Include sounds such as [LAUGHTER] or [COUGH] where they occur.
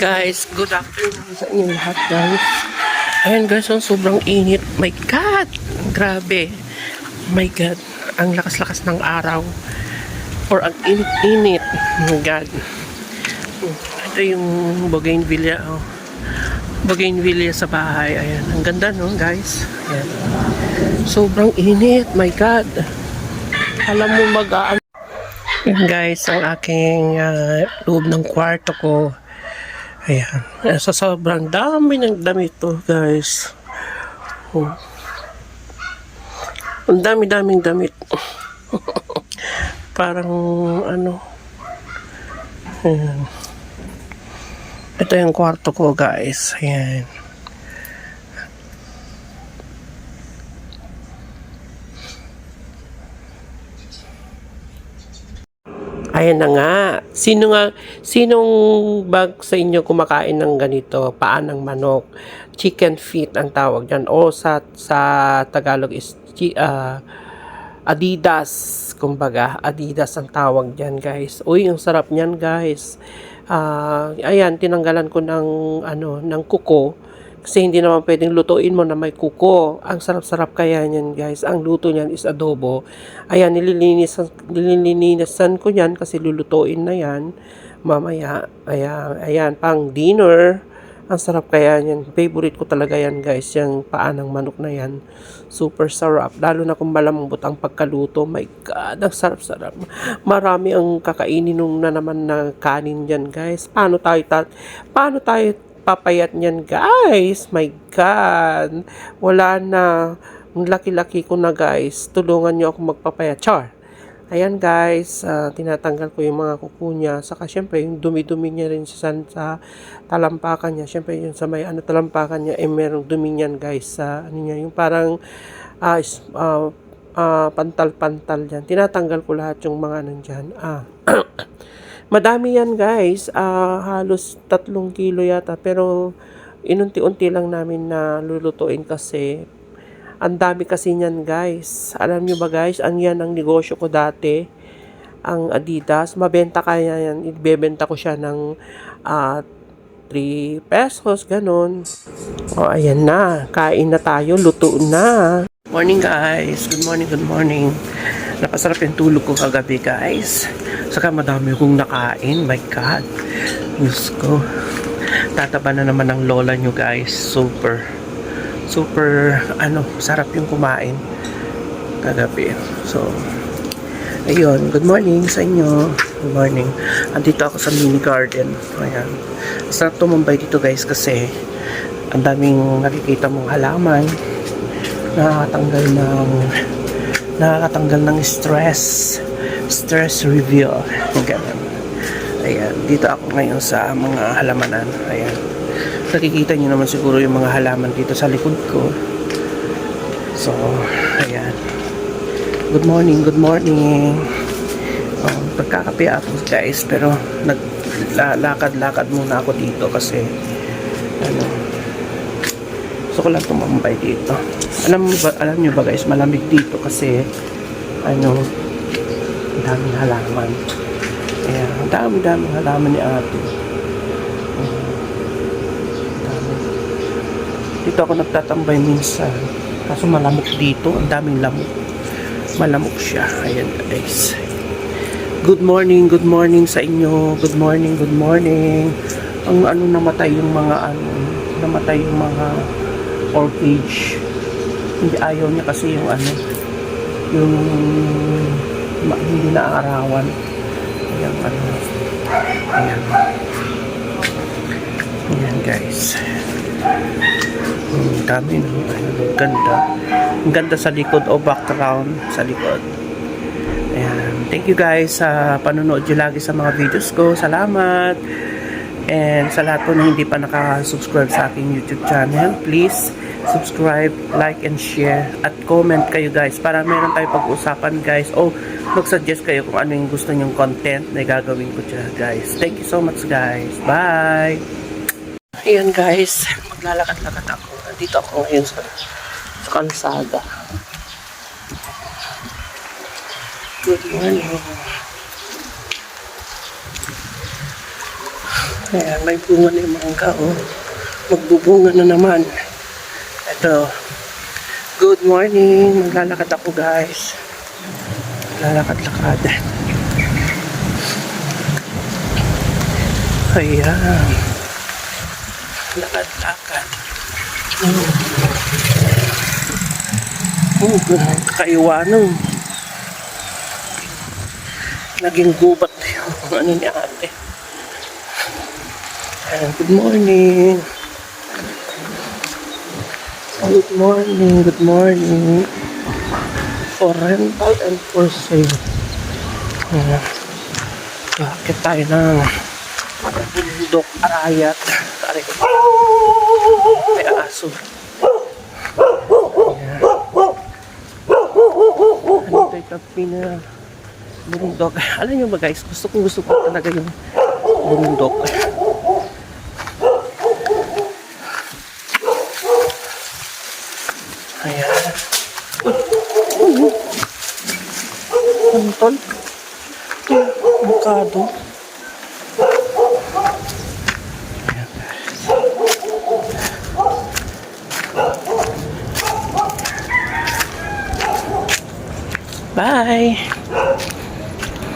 Guys, good afternoon sa inyo lahat guys. Ayan guys, ang sobrang init. My God! Grabe. My God. Ang lakas-lakas ng araw. Or ang init-init. My God. Ito yung bougainvillea. Oh. Bougainvillea sa bahay. Ayan. Ang ganda no guys. Ayan. Sobrang init. My God. Alam mo mag Ayan guys, ang aking ah, loob ng kwarto ko. Ayan. Ayan, Sa sobrang dami ng damit to, guys. Oh. Ang dami-daming damit. [LAUGHS] Parang ano. Ayan. Ito yung kwarto ko, guys. Ayan. Ayan na nga. Sino nga, sinong bag sa inyo kumakain ng ganito? Paan ng manok? Chicken feet ang tawag dyan. O sa, sa Tagalog is ah, Adidas. Kumbaga, Adidas ang tawag dyan guys. Uy, ang sarap niyan guys. Ah, ayan, tinanggalan ko ng, ano, ng kuko. Kasi hindi naman pwedeng lutuin mo na may kuko. Ang sarap-sarap kaya niyan guys. Ang luto niyan is adobo. Ayan, nililinisan, nililinisan ko yan kasi lulutuin na yan. Mamaya, ayan, ayan, pang dinner. Ang sarap kaya niyan. Favorite ko talaga yan guys. Yung paan ng manok na yan. Super sarap. Lalo na kung malambot ang pagkaluto. My God, ang sarap-sarap. Marami ang kakainin nung na naman na kanin dyan guys. Paano tayo, ta- paano tayo papayat niyan guys? My God. Wala na. Ang laki-laki ko na guys. Tulungan niyo ako magpapayat. Char. Ayan guys, ah, tinatanggal ko yung mga kuko niya. Saka syempre yung dumi-dumi niya rin sa, sa talampakan niya. Syempre yung sa may ano talampakan niya, eh merong dumi niyan guys. Sa ano niya, yung parang is- ah, ah, pantal-pantal yan. Tinatanggal ko lahat yung mga ano dyan. Ah. [CLEARS THROAT] Madami yan guys. Ah, halos tatlong kilo yata. Pero inunti-unti lang namin na lulutuin kasi ang dami kasi niyan guys. Alam nyo ba guys, ang yan ang negosyo ko dati. Ang Adidas. Mabenta kaya yan. Ibebenta ko siya ng ah, 3 pesos, ganun. O, ayan na. Kain na tayo. Luto na. Morning guys. Good morning, good morning. Napasarap yung tulog ko kagabi guys. Saka madami kong nakain. My God. Diyos ko. Tataba na naman ang lola nyo guys. Super. Super, ano, sarap yung kumain kagabi. So, ayun. Good morning sa inyo. Good morning. Andito ako sa mini garden. Ayan. Sarap tumambay dito guys kasi ang daming nakikita mong halaman nakakatanggal ng nakakatanggal ng stress. Stress reveal ganun. Ayan dito ako ngayon sa mga halamanan. Ayan. Nakikita nyo naman siguro yung mga halaman dito sa likod ko. So ayan. Good morning good morning. Um, pagkakape ako guys pero naglalakad-lakad muna ako dito kasi ano gusto ko lang tumambay dito alam mo ba, alam nyo ba guys malamig dito kasi ano daming halaman. Ayan, dami-daming halaman ni ate. Dito ako nagtatambay minsan. Kaso malamok dito ang daming lamok. Malamok siya. Ayan guys. Good morning, good morning sa inyo. Good morning, good morning. Ang ano namatay yung mga ano, namatay yung mga orchage. Hindi ayaw niya kasi yung ano, yung ma, hindi naaarawan. Ayan, ano. Ayan. Ayan guys. Ang dami no. Ayan, ang ganda. Ang ganda sa likod o background sa likod. Ayan. Thank you guys sa panonood nyo lagi sa mga videos ko. Salamat. And sa lahat po na hindi pa nakasubscribe sa aking YouTube channel, please subscribe, like, and share. At comment kayo guys para meron tayo pag-usapan guys. O mag-suggest kayo kung ano yung gusto nyong content na gagawin ko dyan guys. Thank you so much guys. Bye! Ayan guys, maglalakad-lakad ako. Dito ako ngayon sa, sa kalsada. Good morning. Ayan, may bunga na yung mangga, oh. Magbubunga na naman. Ito. Good morning. Maglalakad ako, guys. Maglalakad-lakad. Ayan. Lakad-lakad. Oh, kakaiwanong. Naging gubat yung ano ni ate. Ayan, good morning. Good morning, good morning. For rental and for sale. Ayan. Bakit tayo ng bundok arayat? Aray ko. May aso. Ayan. Ano tayo kami na bundok. Alam nyo ba guys, gusto ko gusto ko talaga yung bundok. Ayan. Ito, bukado. Ayan. Bye!